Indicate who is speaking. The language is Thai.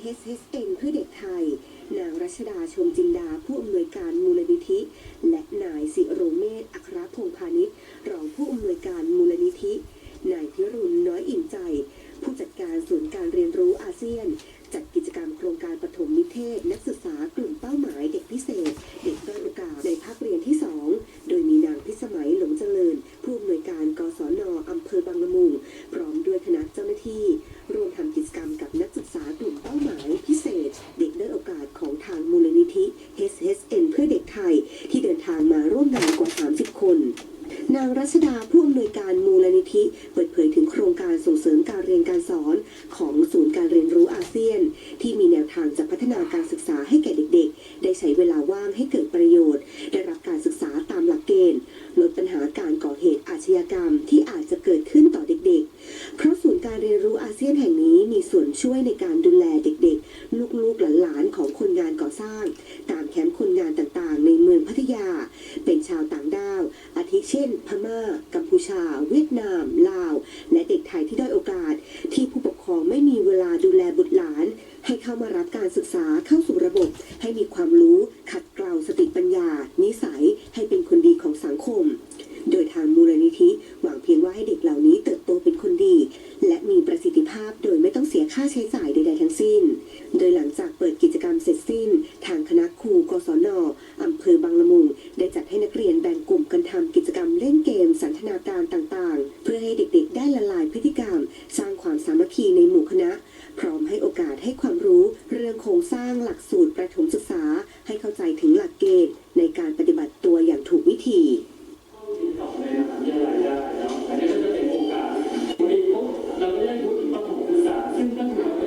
Speaker 1: HSN เพื่อเด็กไทย นางรัชดาชมจินดา ผู้อำนวยการมูลนิธิ และนายสิโรเมศอัครพงพาณิชย์รองผู้อำนวยการมูลนิธิ นายพิรุณน้อยอิ่มใจ ผู้จัดการศูนย์การเรียนรู้อาเซียน จัดกิจกรรมโครงการปฐมนิเทศ นักศึกษากลุ่มเป้าหมายเด็กพิเศษ เด็กด้อยโอกาสในภาคเรียนที่ 2 โดยมีนางพิสมัยหลงเจริญ ผู้อำนวยการกศนอำเภอบางละมุงพร้อมด้วยคณะเจ้าหน้าที่ร่วมทำกิจกรรมกับ อนของศูนย์การเรียนรู้อาเซียน ที่มีแนวทางจะพัฒนาการศึกษาให้แก่เด็กๆ ได้ใช้เวลาว่างให้เกิดประโยชน์ได้รับ แลเด็กๆ ลูกๆหลานๆของคนงานก่อสร้าง ตามแคมป์คนงานต่างๆ ในเมืองพัทยา เป็นชาวต่างด้าว อาทิเช่น พม่า กัมพูชา เวียดนาม ลาว และเด็กไทยที่ด้อยโอกาส ที่ผู้ปกครองไม่มีเวลาดูแลบุตรหลาน ให้เข้ามารับการศึกษาเข้าสู่ระบบ ให้มีความรู้ขัดเกลาสติปัญญา นิสัยให้เป็นคนดีของสังคม โดยทางมูลนิธิหวังเพียงว่าให้เด็กเหล่านี้เติบโตเป็นคนดี และมีประสิทธิภาพโดยไม่ต้องเสียค่าใช้จ่ายใด ๆ ทั้งสิ้น โดยหลังจากเปิดกิจกรรมเสร็จสิ้น ทางคณะครูกศนอำเภอบางละมุง ได้จัดให้นักเรียนแบ่งกลุ่มกันทำกิจกรรมเล่นเกม สันทนาการต่างๆ เพื่อให้เด็กๆ ได้ละลายพฤติกรรม สร้างความสามัคคีในหมู่คณะ พร้อมให้โอกาสให้ความรู้เรื่องโครงสร้างหลักสูตรประถมศึกษา ให้เข้าใจถึงหลักเกณฑ์ในการปฏิบัติตัวอย่างถูกวิธี Có thể tác.